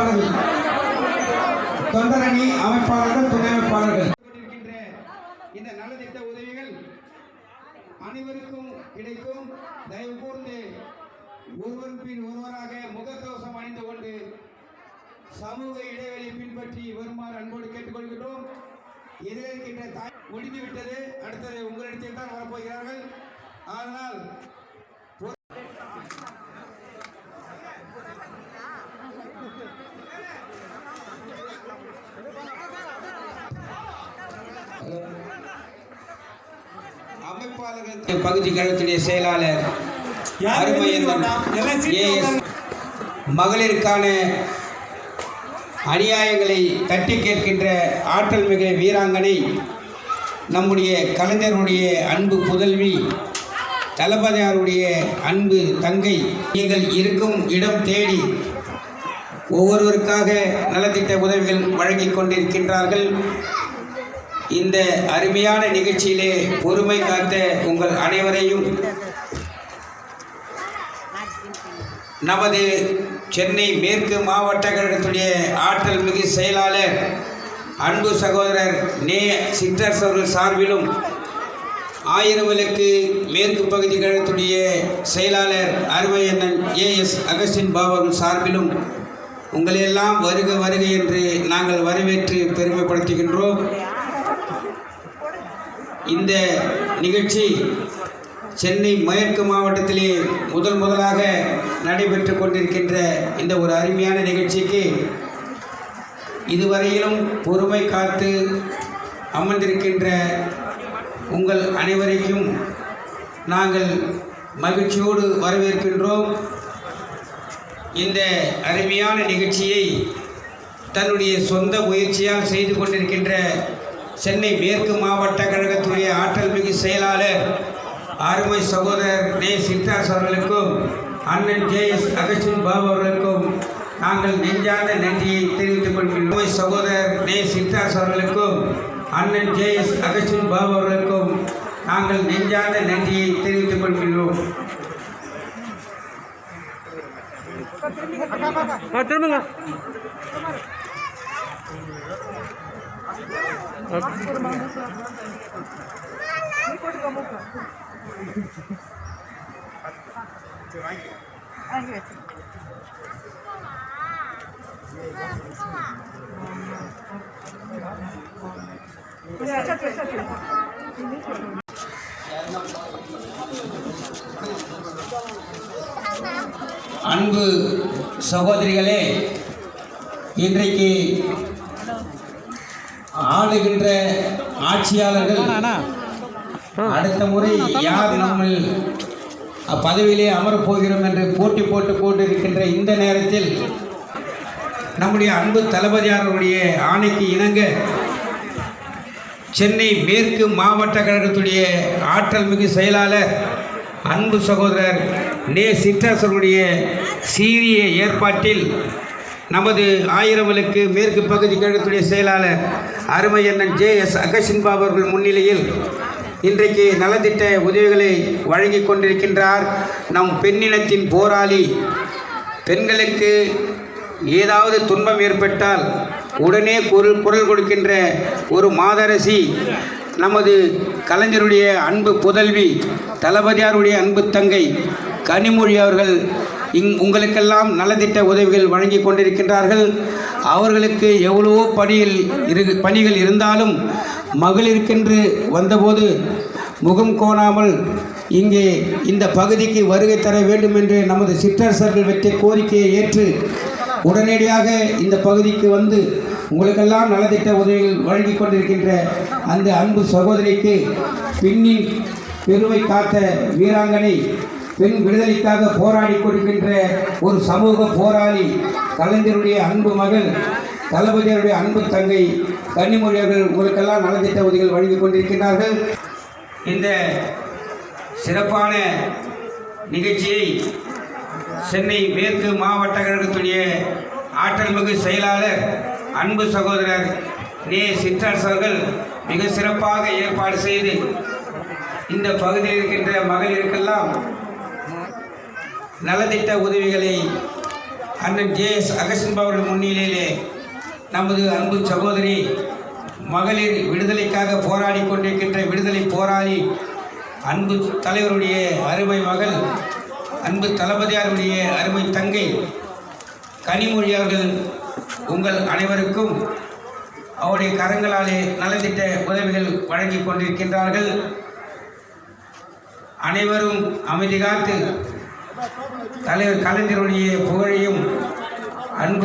அமைப்பாளர்கள். தொண்டரணி அமைப்பாளர்கள் துணை அமைப்பாளர்கள். இந்த நலத்திட்ட உதவிகள் அனைவருக்கும் கிடைக்கும். தயவு கூர்ந்து ஒருவன் பின் ஒருவராக முகக்கவசம் அணிந்து கொண்டு சமூக இடைவெளியை பின்பற்றி வருமாறு அன்போடு கேட்டுக்கொள்கிறோம் இதில் இருக்கின்ற தாய் முடிந்துவிட்டது அடுத்தது உங்களிடத்தில் தான் வரப்போகிறார்கள். ஆனால் அமைப்பாளர்கள் பகுதி கழகத்துடைய செயலாளர் மகளிருக்கான அநியாயங்களை தட்டி கேட்கின்ற ஆற்றல் மிகு வீராங்கனை நம்முடைய கலைஞருடைய அன்பு புதல்வி தளபதியாருடைய அன்பு தங்கை நீங்கள் இருக்கும் இடம் தேடி ஒவ்வொருவருக்காக நலத்திட்ட உதவிகள் வழங்கிக் கொண்டிருக்கின்றார்கள். இந்த அருமையான நிகழ்ச்சியிலே பொறுமை காத்த உங்கள் அனைவரையும் நமது சென்னை மேற்கு மாவட்ட கழகத்துடைய ஆற்றல் மிகு செயலாளர் அன்பு சகோதரர் நே. சித்தர்ஸ் அவர்கள் சார்பிலும் ஆயிரம் விளக்கு மேற்கு பகுதி கழகத்துடைய செயலாளர் Arumaiyannan A. AS Augustine Babu சார்பிலும் உங்களையெல்லாம் வருக வருக என்று நாங்கள் வரவேற்று பெருமைப்படுத்துகின்றோம். இந்த நிகழ்ச்சி சென்னை மேற்கு மாவட்டத்திலே முதல் முதலாக நடைபெற்று கொண்டிருக்கின்ற இந்த ஒரு அருமையான நிகழ்ச்சிக்கு இதுவரையிலும் பொறுமை காத்து அமர்ந்திருக்கின்ற உங்கள் அனைவரையும் நாங்கள் மகிழ்ச்சியோடு வரவேற்கின்றோம். இந்த அருமையான நிகழ்ச்சியை தன்னுடைய சொந்த முயற்சியால் செய்து கொண்டிருக்கின்ற சென்னை மேற்கு மாவட்ட கழகத்துடைய ஆற்றல் மிகு செயலாளர் அருமை சகோதரர் நே சித்தாஸ் அவர்களுக்கும் அண்ணன் ஜே எஸ். அகஸ்டின் பாபு அவர்களுக்கும் நாங்கள் நெஞ்சார்ந்த நன்றியை தெரிவித்துக் கொள்கிறோம். அருமை சகோதரர் நே சித்தாஸ் அவர்களுக்கும் அண்ணன் ஜே எஸ். அகஸ்டின் பாபு அவர்களுக்கும் நாங்கள் நெஞ்சார்ந்த நன்றியை தெரிவித்துக் கொள்கிறோம். திரும்புங்க. அன்பு சகோதரிகளே இன்றைக்கு ஆளுகின்ற ஆட்சியாளர்கள் அடுத்த முறை யார் நம்ம பதவியிலே அமரப் போகிறோம் என்று போட்டி போட்டு கொண்டிருக்கின்ற இந்த நேரத்தில் நம்முடைய அன்பு தளபதியாருடைய ஆணைக்கு இணங்க சென்னை மேற்கு மாவட்ட கழகத்துடைய ஆற்றல் மிகு செயலாளர் அன்பு சகோதரர் நே. சிற்றரசருடைய சீரிய ஏற்பாட்டில் நமது ஆயிரம் விளக்கு மேற்கு பகுதி கழகத்துடைய செயலாளர் அருமை அண்ணன் ஜே எஸ் அகசின் பாபு அவர்கள் முன்னிலையில் இன்றைக்கு நலத்திட்ட உதவிகளை வழங்கி கொண்டிருக்கின்றார். நம் பெண்ணினத்தின் போராளி பெண்களுக்கு ஏதாவது துன்பம் ஏற்பட்டால் உடனே குரல் குரல் கொடுக்கின்ற ஒரு மாதரசி நமது கலைஞருடைய அன்பு புதல்வி தளபதியாருடைய அன்பு தங்கை கனிமொழி அவர்கள் இங் உங்களுக்கெல்லாம் நலத்திட்ட உதவிகள் வழங்கி கொண்டிருக்கின்றார்கள். அவர்களுக்கு எவ்வளவோ பணியில் இரு பணிகள் இருந்தாலும் மகளிருக்கென்று வந்தபோது முகம் கோணாமல் இங்கே இந்த பகுதிக்கு வருகை தர வேண்டும் என்று நமது சிற்றரசர்கள் வைத்த கோரிக்கையை ஏற்று உடனடியாக இந்த பகுதிக்கு வந்து உங்களுக்கெல்லாம் நலத்திட்ட உதவிகள் வழங்கி கொண்டிருக்கின்ற அந்த அன்பு சகோதரிக்கு பின்னின் பெருமை காத்த வீராங்கனை பெண் விடுதலைக்காக போராடி கொடுக்கின்ற ஒரு சமூக போராளி கலைஞருடைய அன்பு மகள் தளபதியருடைய அன்பு தங்கை கன்னிமொழி அவர்கள் உங்களுக்கெல்லாம் நலத்திட்ட உதவிகள் வழங்கி கொண்டிருக்கிறார்கள் இந்த சிறப்பான நிகழ்ச்சியை சென்னை மேற்கு மாவட்ட கழகத்துடைய ஆற்றல் மிகு செயலாளர் அன்பு சகோதரர் நே. சிற்றரசு அவர்கள் மிக சிறப்பாக ஏற்பாடு செய்து இந்த பகுதியில் இருக்கின்ற மகளிருக்கெல்லாம் நலத்திட்ட உதவிகளை அண்ணன் ஜே எஸ் அகஸ்டன் அவர்கள் முன்னிலையிலே நமது அன்பு சகோதரி மகளிர் விடுதலைக்காக போராடி கொண்டிருக்கின்ற விடுதலை போராளி அன்பு தலைவருடைய அருமை மகள் அன்பு தளபதியாருடைய அருமை தங்கை கனிமொழி அவர்கள் உங்கள் அனைவருக்கும் அவருடைய கரங்களாலே நலத்திட்ட உதவிகள் வழங்கி கொண்டிருக்கின்றார்கள். அனைவரும் அமைதி காத்து தலைவர் கலைஞருடைய புகழையும்